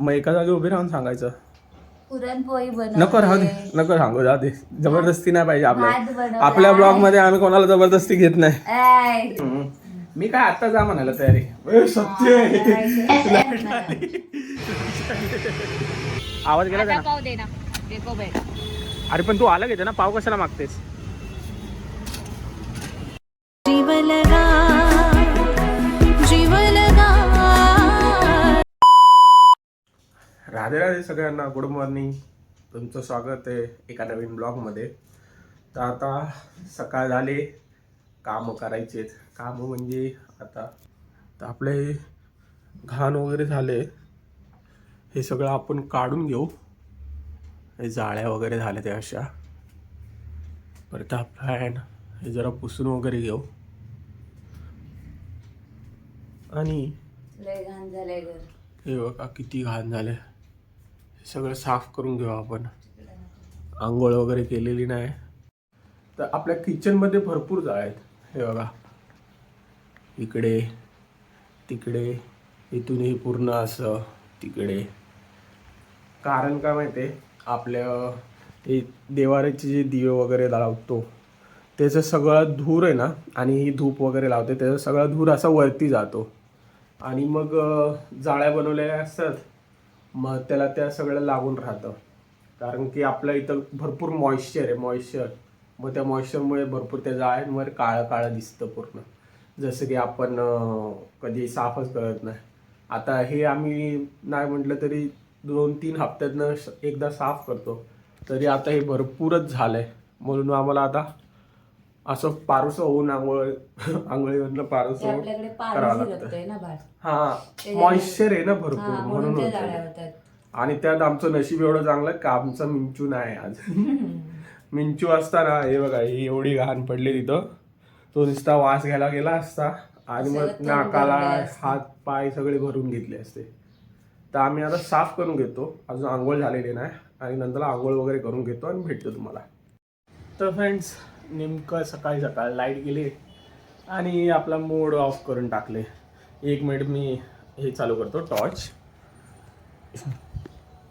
मग एका जागी उभे राहून सांगायचं. पुरणपोळी बनव नको राहू दे नको सांगू जाऊ दे. जबरदस्ती नाही पाहिजे भात आपल्या बनवला आपल्या ब्लॉगमध्ये आम्ही कोणाला जबरदस्ती घेत नाही. हम्म. मी काय आता जा म्हणाला तयारी. ए, सत्य. आवाज गेला आता ना पाव दे ना. देखो बेटा अरे पण तू आला घेते ना पाव कशाला मागतेस? राधे राधे सगळ्यांना गुड मॉर्निंग तुमचं स्वागत आहे एका नवीन ब्लॉगमध्ये तर आता सकाळ झाले कामं करायचे कामं म्हणजे आता तर आपले घाण वगैरे झाले हे सगळं आपण काढून घेऊ. हे जाळ्या वगैरे झाल्या त्या अशा. परत फॅन हे जरा पुसून वगैरे घेऊ. आणि हे बघा किती घाण झाले सगळं साफ करून घेऊ आपण. आंघोळ वगैरे केलेली नाही. तर आपल्या किचनमध्ये भरपूर जाळ आहेत. हे बघा. इकडे तिकडे इथूनही पूर्ण असं तिकडे. कारण काय माहिती आहे आपल्या हे देवाऱ्याचे जे दिवे वगैरे लावतो त्याचं सगळं धूर आहे ना आणि ही धूप वगैरे लावते त्याचा सगळा धूर असा वरती जातो. आणि मग जाळ्या बनवलेल्या असतात. मग त्याला त्या सगळं लागून राहतं. कारण की आपल्या इथं भरपूर मॉइश्चर आहे मॉइश्चर मग त्या मॉइश्चरमुळे भरपूर त्या जाळ्यांवर काळं काळं दिसतं पूर्ण. जसं की आपण कधी साफच करत नाही. आता हे आम्ही नाही म्हटलं तरी दोन तीन हप्त्यातनं एकदा साफ करतो. तरी आता हे भरपूरच झालं आहे म्हणून आम्हाला आता असं पारुसं होऊन आंघोळ आंघोळीमधलं पारुसं आपल्याकडे करावं पाणी लागतं. शिरपतोय ना बाळ. हा मॉइश्चर आहे ना भरपूर हा, म्हणून म्हणून त्या होतं जाळ्या ते. होतात. आणि त्यात आमचं नशीब एवढं चांगलं का आमचा मिंचू नाही आज. मिंचू असताना हे बघा ही एवढी घाण पडली तिथं. तो नुसता वास घ्यायला गेला असता. आणि मग तोंड नाकाला भरलं असतं. हात पाय सगळे भरून घेतले असते. तर आम्ही आता साफ करून घेतो. अजून आंघोळ झालेली नाही. आणि नंतर आंघोळ वगैरे करून घेतो आणि भेटतो तुम्हाला. तर फ्रेंड्स नेमकं सकाळी सकाळ लाइट गेली आणि आपला मोड ऑफ करून टाकले. एक मिनिट मी हे चालू करतो टॉर्च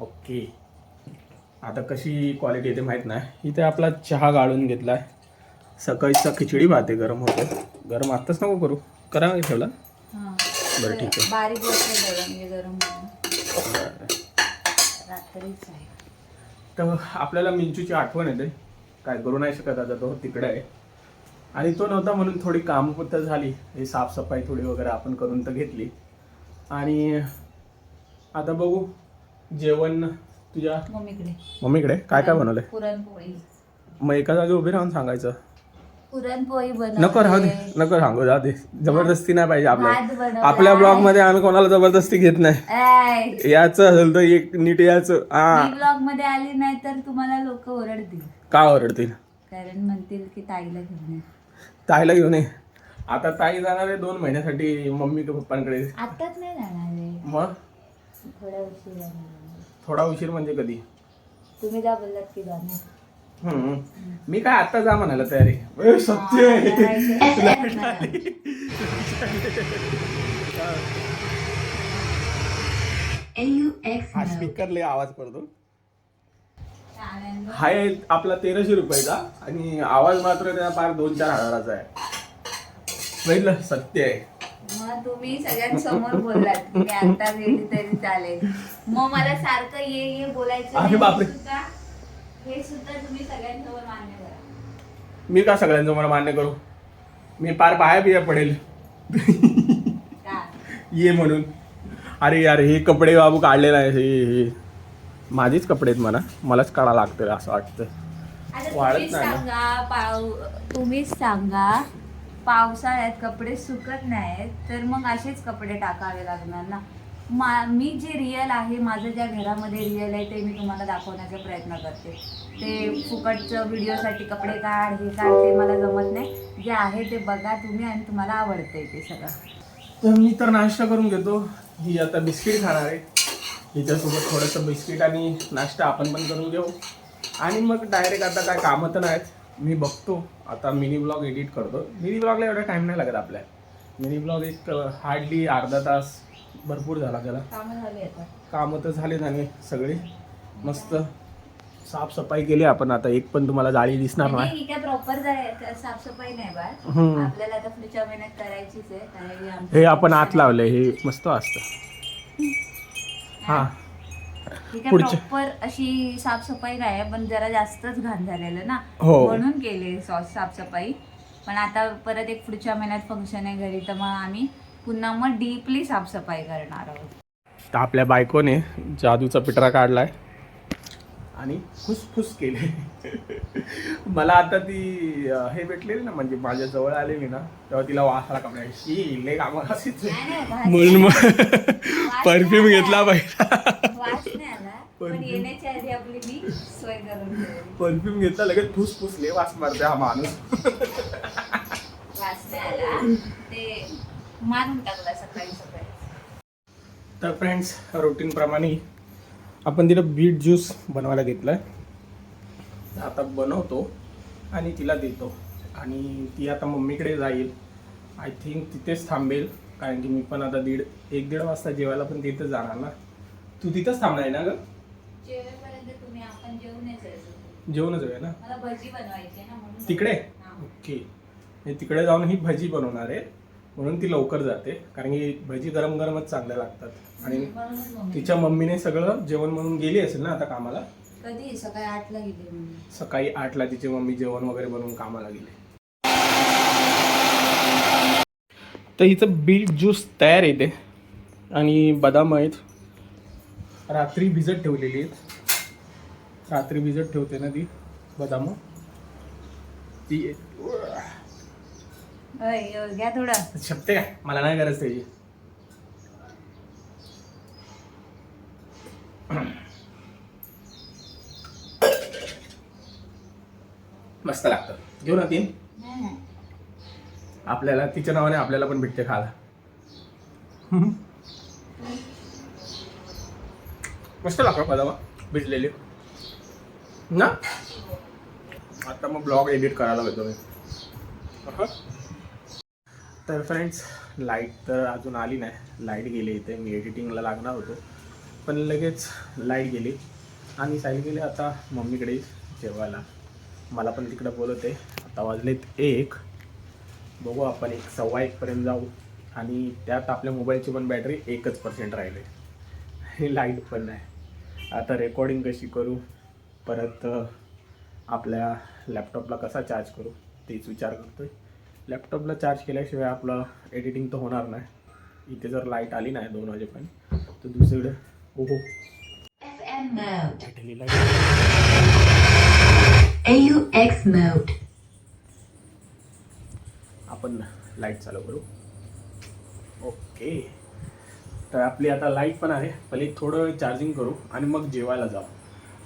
ओके आता कशी क्वालिटी येते माहीत नाही. इथे आपला चहा गाळून घेतला आहे सकाळीचा खिचडी भात आहे गरम होते गरम आत्ताच नको करू. करा ठेवला. हा. बरं ठीक बारीक हे आहे. तर आपल्याला मिंचूची आठवण येते. काय करू नाही शकत आता तो तिकडे आहे. आणि तो नव्हता म्हणून थोडी कामं तर झाली. हे साफसफाई थोडी वगैरे आपण करून तर घेतली. आणि आता बघू जेवण तुझ्या मम्मीकडे. मम्मीकडे? काय काय बनवलंय? पुरणपोळी. मग एका जागी उभे राहून सांगायचं. पुरणपोळी बनव नको राहू दे नको सांगू जाऊ दे. जबरदस्ती नाही पाहिजे भात आपल्या बनवला आपल्या ब्लॉगमध्ये आम्ही कोणाला जबरदस्ती घेत नाही. याचं असेल तर एक नीट याचं हा. मी ब्लॉगमध्ये आली नाही तर तुम्हाला लोक ओरडतील. का ओरडतील? कारण म्हणतील की ताईला घेऊन ये. ताईला घेऊन ये. आता ताई जाणार आहे दोन महिन्यासाठी मम्मी का पप्पांकडे. आताच नाही जाणार आहे. मग? थोड्या उशीर. थोडा उशीर म्हणजे कधी? तुम्ही जा बोललात की जाणार हम्म. मी काय आता जा म्हणाला तयारी ए, सत्य हा स्पीकर लय आवाज करतो हा आहे आपला तेराशे रुपयाचा आणि आवाज मात्र त्या फार दोन चार हजाराचा आहे. पहिलं सत्य आहे. मग तुम्ही सगळ्यांसमोर बोललात की मी आता गेली तरी चालेल. मग मला सारखं ये ये बोलायचं अरे नाही. बापरे. हे सुद्धा हे सुद्धा तुम्ही सगळ्यांसमोर मान्य करा. मी का सगळ्यांचं मला मान्य करू? मी पार पाया बिया पडेल. का? ये म्हणून. अरे यार हे कपडे बाबू काढले नाही हे हे. माझेच कपडे आहेत म्हणा. मलाच काढा लागतं असं वाटतं तुम्हीच नाही. सांगा पाव तुम्हीच सांगा पावसाळ्यात कपडे सुकत नाहीत तर मग असेच कपडे टाकावे लागणार ना? मा मी जे रिअल आहे माझं ज्या घरामध्ये रिअल आहे ते मी तुम्हाला दाखवण्याचा प्रयत्न करते. ते फुकटचं व्हिडिओसाठी कपडे काढ हे काढ ते मला जमत नाही. जे आहे ते बघा तुम्ही आणि तुम्हाला आवडतंय ते सगळं. तर मी तर नाश्ता करून घेतो. ही आता बिस्किट खाणार आहे. हिच्यासोबत थोडंसं बिस्किट आणि नाश्ता आपण पण करून घेऊ. आणि मग डायरेक्ट आता काय कामं तर नाहीत. मी बघतो. आता मिनी ब्लॉग एडिट करतो. मिनी ब्लॉगला एवढा टाईम नाही लागत आपल्या मिनी ब्लॉग एक हार्डली अर्धा तास भरपूर झाला त्याला. कामं तर झाले आणि सगळे. मस्त साफसफाई केली आपण. आता एक पण तुम्हाला जाळी दिसणार नाही ही प्रॉपर साफसफाही नाही. आपल्याला हे आपण आत लावलंय. हे मस्त असतं. हा. काय पुढच्या- प्रॉपर अशी साफसफाई नाही पण जरा जास्तच घाण झालेलं ना. हो. म्हणून केले सॉस साफसफाई. पण आता परत एक पुढच्या महिन्यात फंक्शन आहे घरी तर मग आम्ही पुन्हा मग डीपली साफसफाई करणार आहोत. तर आपल्या बायकोने जादूचा पिटरा काढलाय. आणि फुसफुस केले. मला आता ती हे भेटलेली ना म्हणजे माझ्या जवळ आलेली ना तेव्हा तिला वास आला का शी लय कामाला म्हणून मग परफ्यूम घेतला. पाहिजे परफ्यूम. घेतला लगेच फुसफुस लय वास मारते हा माणूस. वास नाही आला. ते मारून टाकला सकाळी सकाळी. तर फ्रेंड्स रुटीन प्रमाणे आपण तिला बीट ज्यूस बनवायला घेतलाय. तर आता बनवतो आणि तिला देतो. आणि ती आता मम्मीकडे जाईल. आय थिंक तिथेच थांबेल. कारण की मी पण आता दीड एक दीड वाजता जेवायला पण तिथेच जाणार ना. तू तिथंच थांबणार आहे ना ग? जेवणच आहे ना? मला भजी बनवायची आहे ना म्हणून तिकडे? हा. ओके. मी तिकडे जाऊन ही भजी बनवणार आहे. म्हणून ती लवकर जाते. कारण की भजी गरम गरमच चांगल्या लागतात. आणि मम्मी. तिच्या मम्मीने सगळं जेवण म्हणून गेली असेल ना आता कामाला? कधी? सकाळी आठला गेले मी सकाळी आठला तिची मम्मी जेवण वगैरे बनवून कामाला गेले. तर हिचं बीट ज्यूस तयार येते आणि बदाम आहेत. रात्री भिजत ठेवलेली आहेत. रात्री भिजत ठेवते ना ती बदाम. ती घ्या थोडं. काय मला नाही गरज त्याची. मस्त लागतं. घेऊ ना तीन. आपल्याला तिच्या नावाने आपल्याला पण भेटते खायला. मस्त लागतं बदामा भिजलेले. ना? आता मग ब्लॉग एडिट करायला घेतो मी. तर फ्रेंड्स लाइट तर अजून आली नाही. लाइट गेली इथे. मी एडिटिंगला लागणार होतो. पण लगेच लाइट गेली. आणि साईल गेले आता मम्मीकडे जेवायला. मला पण तिकडं बोलवते. आता वाजलेत एक. बघू आपण एक सव्वा एकपर्यंत जाऊ. आणि त्यात आपल्या मोबाईलची पण बॅटरी एकच पर्सेंट राहिले. आणि लाइट पण नाही. आता रेकॉर्डिंग कशी करू? परत आपल्या लॅपटॉपला कसा चार्ज करू? तेच विचार करतो आहे लॅपटॉपला चार्ज केल्याशिवाय आपलं एडिटिंग तर होणार नाही. इथे जर लाइट आली नाही दोन वाजेपर्यंत तर दुसरीकडे हो हो. भेटली लाइट. आपण लाइट चालू करू. ओके तर आपली आता लाइट पण आहे पहिले थोडं चार्जिंग करू आणि मग जेवायला जाऊ.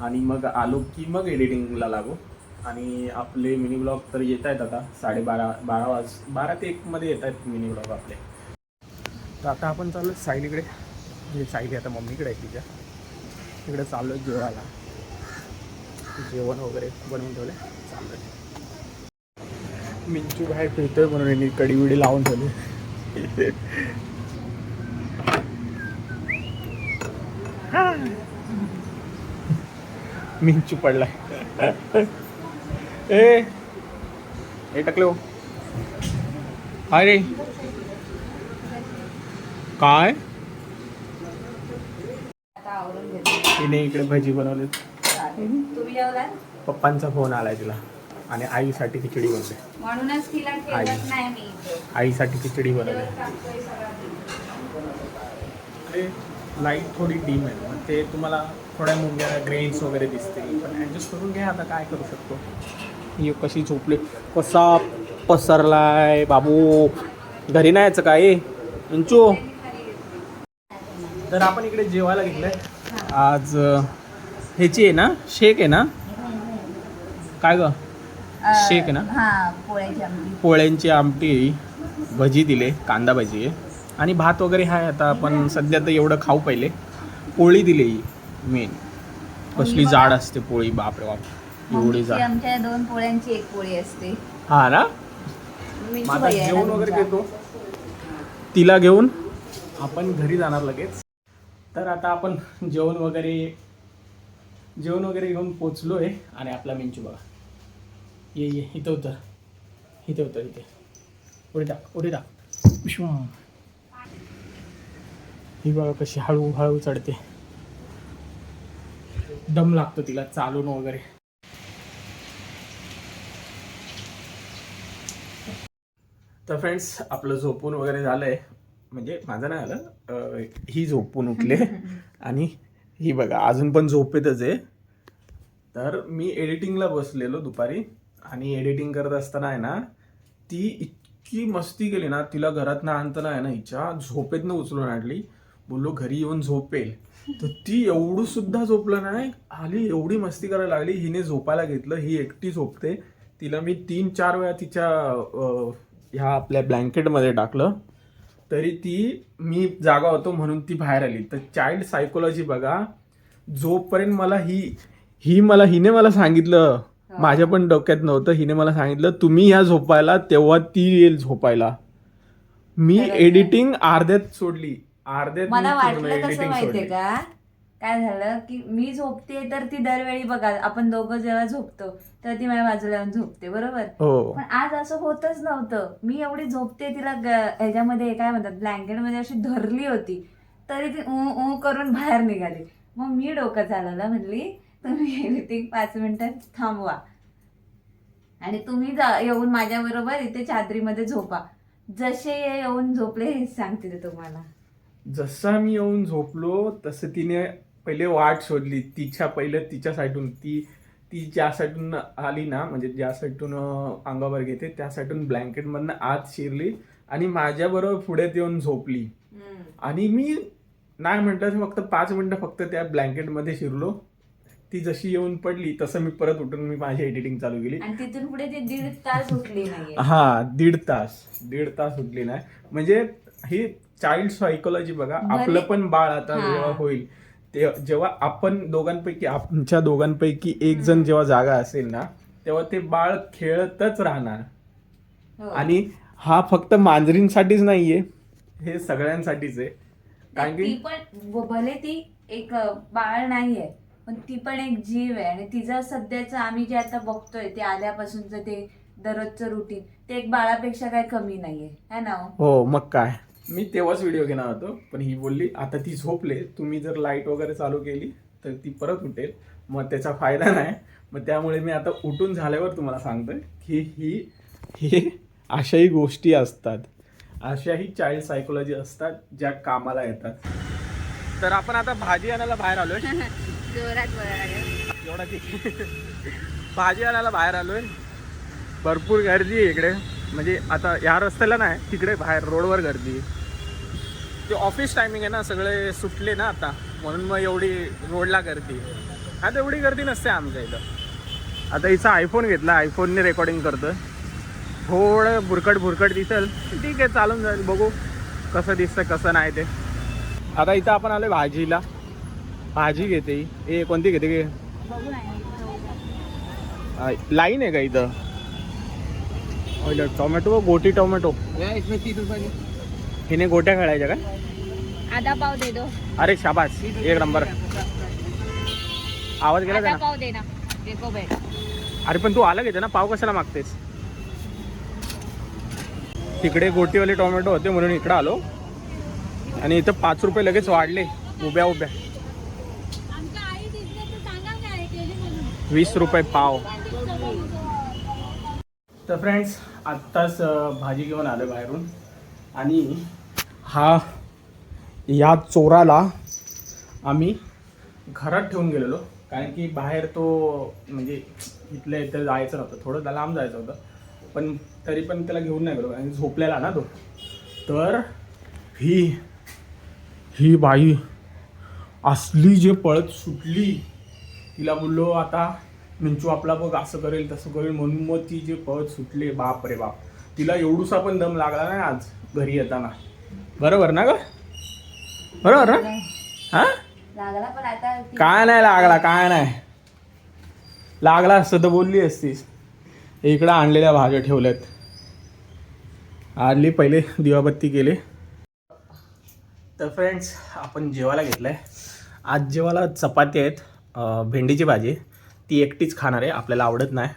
आणि मग आलो की मग एडिटिंगला लागू. आणि आपले मिनी ब्लॉग तर येत आहेत आता साडेबारा बारा वाज बारा ते एकमध्ये येत आहेत मिनी ब्लॉग आपले. तर आता आपण चाललो साईलीकडे जे सायली आता मम्मीकडे आहे तिच्या. तिकडे चाललो आहे जेवायला. जेवण वगैरे बनवून ठेवले. चाललं मिंचू बाहेर फिरतोय म्हणून यांनी कडी विडी लावून ठेवली. मिंचू पडलाय. ए. हे टाकले. हो अरे काय? आता आवरून घेते तिने इकडे भजी बनवली पप्पांचा फोन आलाय तिला. आणि आईसाठी खिचडी तिला आई. आईसाठी खिचडी बनवली लाइट थोडी डीम आहे. मग ते तुम्हाला थोड्या मुंग्या ग्रेन्स वगैरे दिसतील. पण ॲडजस्ट करून घ्या. आता काय करू शकतो? ही कशी झोपली? कसा पसरलाय बाबू? घरी नाही यायचं काय? इंचू तर आपण इकडे जेवायला घेतलंय. आज ह्याची आहे ना? शेक आहे ना? काय ग? शेक आहे ना? हा पोळ्याची आमटी. पोळ्यांची आमटी भजी दिले कांदा भजी आहे. आणि भात वगैरे आहे आता आपण सध्या तर एवढं खाऊ पहिले. पोळी दिली मेन कसली जाड असते पोळी बापरे बाप. एवढी जाड आमच्या दोन पोळ्यांची एक पोळी असते. हा ना? मिंचू माझा जेवण वगैरे. घेतो. तिला घेऊन? आपण घरी जाणार लगेच. तर आता आपण जेवण वगैरे जेवण वगैरे घेऊन पोचलो आहे आणि आपला मेंचू बघा. ये ये इथं उतर. इथे उतर इथे. उडी टाक उडी टाक. विश्वम. ही बघा कशी हळू हळू चढते. दम लागतो तिला चालून वगैरे. तर फ्रेंड्स आपलं झोपून वगैरे झालंय. म्हणजे माझं नाही आलं ही झोपून उठले. आणि ही बघा अजून पण झोपेतच आहे. तर मी एडिटिंगला बसलेलो दुपारी. आणि एडिटिंग करत असताना आहे ना ती इतकी मस्ती केली ना तिला घरात ना आणताना आहे ना हिच्या झोपेतनं उचलून आणली. बोललो घरी येऊन झोपेल. तर ती एवढं सुद्धा झोपलं नाही. आली एवढी मस्ती करायला लागली. हिने झोपायला घेतलं. ही एकटी झोपते. तिला मी तीन चार वेळा तिच्या ह्या आपल्या ब्लँकेटमध्ये टाकलं तरी ती मी जागा होतो म्हणून ती बाहेर आली. तर चाइल्ड सायकोलॉजी बघा जोपर्यंत मला ही ही मला हिने मला सांगितलं माझ्या पण डोक्यात नव्हतं हिने मला सांगितलं तुम्ही या झोपायला तेव्हा ती येईल झोपायला. मी. एडिटिंग अर्ध्यात सोडली. अर्ध्यात मला वाटलं कसं माहितीये. का? काय झालं की मी झोपते तर ती दरवेळी बघा आपण दोघं जेव्हा झोपतो तर ती माझ्या बाजूला येऊन झोपते बरोबर? हो. पण आज असं होतच नव्हतं. मी एवढी झोपते तिला ग- ह्याच्यामध्ये काय म्हणतात ब्लँकेटमध्ये अशी धरली होती तरी ती ऊ ऊ करून बाहेर निघाली. मग मी डोकं चालवलं म्हणली तुम्ही एडिटिंग पाच मिनिटात थांबवा. आणि तुम्ही जा येऊन माझ्या बरोबर इथे चादरीमध्ये झोपा. जसे येऊन झोपले हेच सांगते ते तुम्हाला. जसा मी येऊन झोपलो तसं तिने पहिले वाट शोधली. तिच्या पहिले तिच्या साईडून. ती ती ज्या साईडून आली ना म्हणजे ज्या साईडून अंगावर घेते त्या साईडून ब्लँकेटमधनं आत शिरली आणि माझ्याबरोबर पुढे येऊन झोपली. आणि मी नाही म्हणतात फक्त पाच मिनिटं फक्त त्या ब्लँकेटमध्ये शिरलो. ती जशी येऊन पडली तसं मी परत उठून मी माझी एडिटिंग चालू केली. आणि तिथून पुढे ती दीड तास उठली नाहीये. हा दीड तास. दीड तास उठली नाही. म्हणजे ही चाइल्ड सायकोलॉजी बघा आपलं पण बाळ आता. जेव्हा होईल ते जेव्हा आपण दोघांपैकी आमच्या दोघांपैकी एक जण जेव्हा जागा असेल ना तेव्हा ते बाळ खेळतच राहणार. हो. आणि हा फक्त मांजरींसाठीच नाहीये हे सगळ्यांसाठीच आहे. कारण ती की पण भले ती एक बाळ नाहीये पण ती पण एक जीव आहे. आणि तिचं सध्याचं आम्ही जे आता बघतोय ते आल्यापासूनचं ते दररोजचं रुटीन ते एक बाळापेक्षा काय कमी नाहीये. है ना हो? हो मग काय? मी तेव्हाच व्हिडिओ घेणार होतो पण ही बोलली आता ती झोपले तुम्ही जर लाइट वगैरे चालू केली तर ती परत उठेल. मग त्याचा फायदा नाही. मग त्यामुळे मी आता उठून झाल्यावर तुम्हाला सांगतोय की ही ही अशाही गोष्टी असतात. अशाही चाइल्ड सायकोलॉजी असतात ज्या कामाला येतात. तर आपण आता भाजी आणायला बाहेर आलोय. भाजी आणायला बाहेर आलोय. भरपूर गर्दी आहे इकडे. म्हणजे आता या रस्त्याला नाही तिकडे बाहेर रोडवर गर्दी. ते ऑफिस टायमिंग आहे ना सगळे सुटले ना आता. म्हणून मग एवढी रोडला गर्दी. आता एवढी गर्दी नसते आमच्या इथं. आता हिचा आयफोन घेतला आयफोनने रेकॉर्डिंग करतोय. थोडं भुरकट भुरकट दिसेल. ठीक आहे चालून जाईल. बघू कसं दिसतं कसं नाही ते. आता इथं आपण आलोय भाजीला. भाजी घेते ही. ए कोणती घेते लाईन आहे का इथं? ओय, टोमॅटो गोटी टोमॅटो हिने गोट्या खेळायच्या काय? आधा पाव दे दो. अरे शाबास एक नंबर. आवाज गेला आधा पाव दे ना. देखो बेट अरे पण तू आला घेते ना पाव कशाला मागतेस? तिकडे गोटीवाले टोमॅटो होते म्हणून इकडं आलो. आणि इथं पाच रुपये लगेच वाढले उभ्या उभ्या. वीस रुपये पाव. तर फ्रेंड्स आत्ताच भाजी घेऊन आलो बाहेरून. आणि हा या चोराला आम्ही घरात ठेवून गेलेलो. कारण की बाहेर तो म्हणजे इथल्या इथं जायचं नव्हतं. थोडं लांब जायचं होतं. पण तरी पण त्याला घेऊन नाही गेलो. आणि झोपलेला ना तो. तर ही ही बाई असली जे पळत सुटली. तिला बोललो आता मिंचू आपला बघ असं करेल तसं करेल म्हणून मग ती जे पळत सुटले बाप रे बाप. तिला एवढूसा पण दम लागला नाही आज घरी येताना. बरोबर ना ग? बरोबर ना? हा? लागला पण आता काय नाही लागला काय नाही. लागला असतं तर बोलली असतीस. इकडं आणलेल्या भाज्या ठेवल्यात. आली पहिले दिवाबत्ती केले. तर फ्रेंड्स आपण जेवायला घेतलं आहे आज जेवायला चपाती आहेत भेंडीची भाजी. ती एकटीच खाणार आहे आपल्याला आवडत नाही.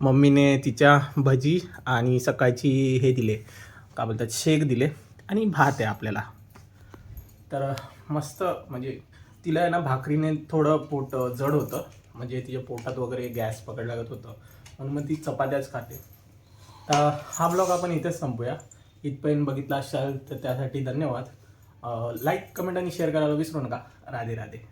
मम्मीने तिच्या भजी आणि सकाळची हे दिले का बोलतात शेक दिले आणि भात आहे आपल्याला. तर मस्त म्हणजे तिला आहे ना भाकरीने थोडं पोट जड होतं. म्हणजे तिच्या पोटात वगैरे गॅस पकड लागत होतं. म्हणून मग ती चपात्याच खाते. तर हा ब्लॉग आपण इथेच संपूया. इथपर्यंत बघितला असाल तर त्यासाठी धन्यवाद. लाईक कमेंट आणि शेअर करायला विसरू नका. राधे राधे.